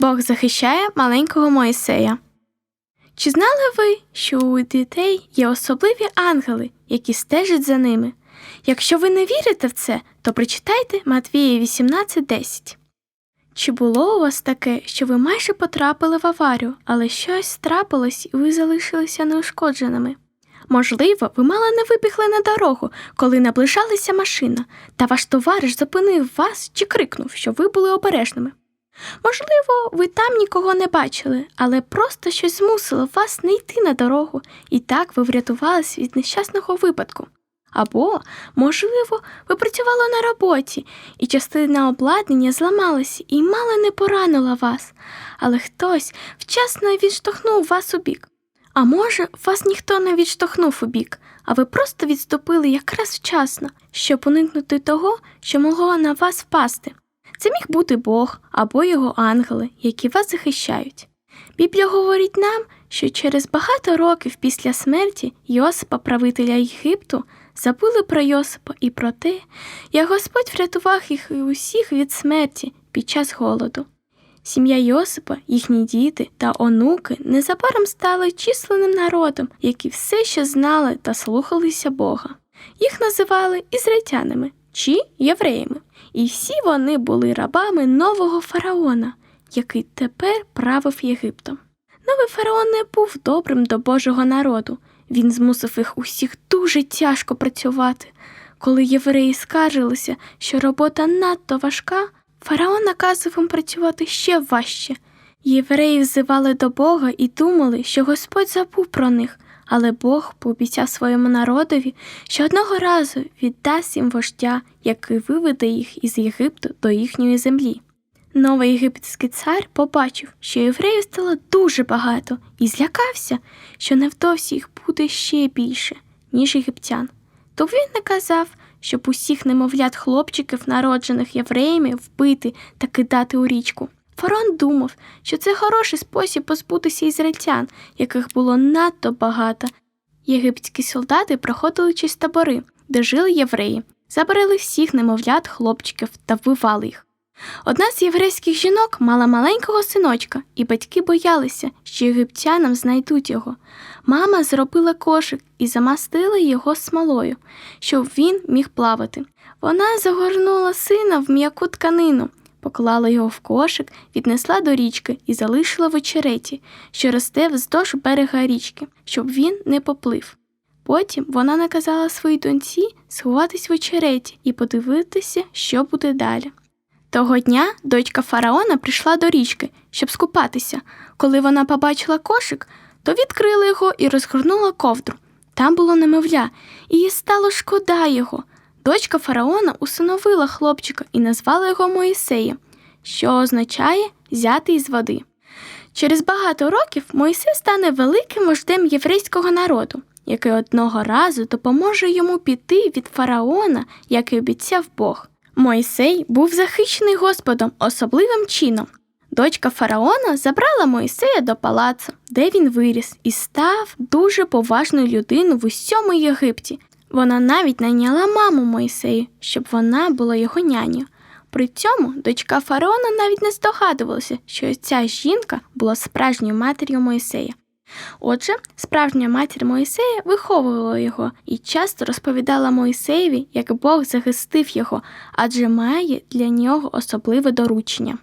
Бог захищає маленького Моїсея. Чи знали ви, що у дітей є особливі ангели, які стежать за ними? Якщо ви не вірите в це, то прочитайте Матвія 18.10. Чи було у вас таке, що ви майже потрапили в аварію, але щось трапилось і ви залишилися неушкодженими? Можливо, ви мало не вибігли на дорогу, коли наближалася машина, та ваш товариш зупинив вас чи крикнув, що ви були обережними. Можливо, ви там нікого не бачили, але просто щось змусило вас не йти на дорогу, і так ви врятувались від нещасного випадку. Або, можливо, ви працювали на роботі, і частина обладнання зламалася і мало не поранила вас, але хтось вчасно відштовхнув вас у бік. А може, вас ніхто не відштовхнув у бік, а ви просто відступили якраз вчасно, щоб уникнути того, що могло на вас впасти. Це міг бути Бог або його ангели, які вас захищають. Біблія говорить нам, що через багато років після смерті Йосипа, правителя Єгипту, забули про Йосипа і про те, як Господь врятував їх усіх від смерті під час голоду. Сім'я Йосипа, їхні діти та онуки незабаром стали численним народом, які все ще знали та слухалися Бога. Їх називали ізраїльтянами чи євреями, і всі вони були рабами нового фараона, який тепер правив Єгиптом. Новий фараон не був добрим до Божого народу. Він змусив їх усіх дуже тяжко працювати. Коли євреї скаржилися, що робота надто важка, фараон наказував їм працювати ще важче. Євреї взивали до Бога і думали, що Господь забув про них, але Бог пообіцяв своєму народові, що одного разу віддасть їм вождя, який виведе їх із Єгипту до їхньої землі. Новий єгипетський цар побачив, що євреїв стало дуже багато, і злякався, що невдовзі їх буде ще більше, ніж єгиптян. То він наказав, щоб усіх немовлят хлопчиків, народжених євреями, вбити та кидати у річку. Фарон думав, що це хороший спосіб позбутися ізраїльтян, яких було надто багато. Єгипетські солдати проходили через табори, де жили євреї, забрали всіх немовлят хлопчиків та вбивали їх. Одна з єврейських жінок мала маленького синочка, і батьки боялися, що єгиптянам знайдуть його. Мама зробила кошик і замастила його смолою, щоб він міг плавати. Вона загорнула сина в м'яку тканину, поклала його в кошик, віднесла до річки і залишила в очереті, що росте вздовж берега річки, щоб він не поплив. Потім вона наказала своїй доньці сховатись в очереті і подивитися, що буде далі. Того дня дочка фараона прийшла до річки, щоб скупатися. Коли вона побачила кошик, то відкрила його і розгорнула ковдру. Там було немовля, і їй стало шкода його. Дочка фараона усиновила хлопчика і назвала його Моїсеєм, що означає взяти із води. Через багато років Моїсей стане великим вождем єврейського народу, який одного разу допоможе йому піти від фараона, як і обіцяв Бог. Мойсей був захищений Господом особливим чином. Дочка фараона забрала Мойсея до палацу, де він виріс, і став дуже поважною людиною в усьому Єгипті. Вона навіть найняла маму Мойсею, щоб вона була його нянею. При цьому дочка фараона навіть не здогадувалася, що ця жінка була справжньою матір'ю Мойсея. Отже, справжня матір Моїсея виховувала його і часто розповідала Моїсеєві, як Бог захистив його, адже має для нього особливе доручення.